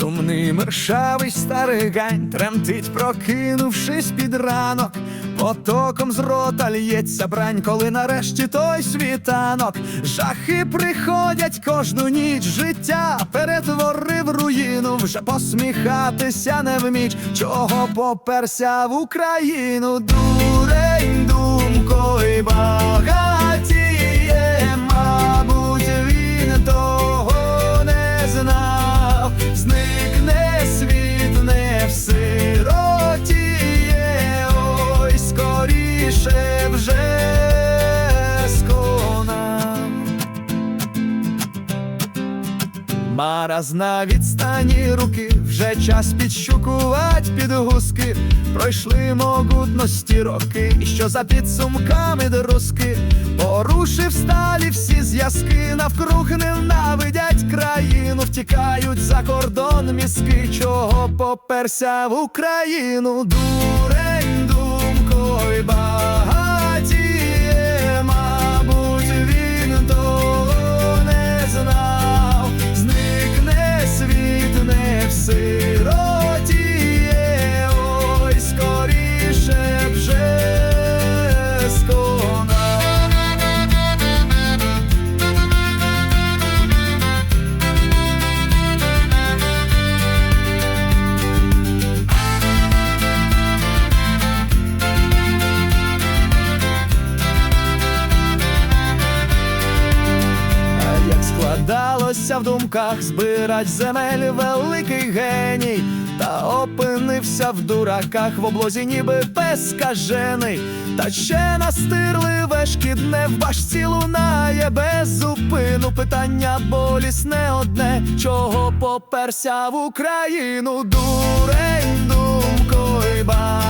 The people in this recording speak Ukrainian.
Сумний мершавий старий гань тремтить, прокинувшись під ранок. Потоком з рота лється брань, коли нарешті той світанок. Жахи приходять кожну ніч, життя перетворив руїну, вже посміхатися не вміч, чого поперся в Україну, дурень думкою багатіє, Мараз на відстані руки, вже час підщукувать підгузки. Пройшли могутності роки, і що за підсумками друзки? Порушив сталі всі зв'язки, навкруг ненавидять країну, втікають за кордон мізки, чого поперся в Україну, дурень думкою багатіє, складалося в думках збирать земель великий геній, та опинився в дураках в облозі, ніби безкажений, та ще настирливе шкідне в башці лунає без зупину. Питання болісне одне, чого поперся в Україну, дурень думкою багатіє,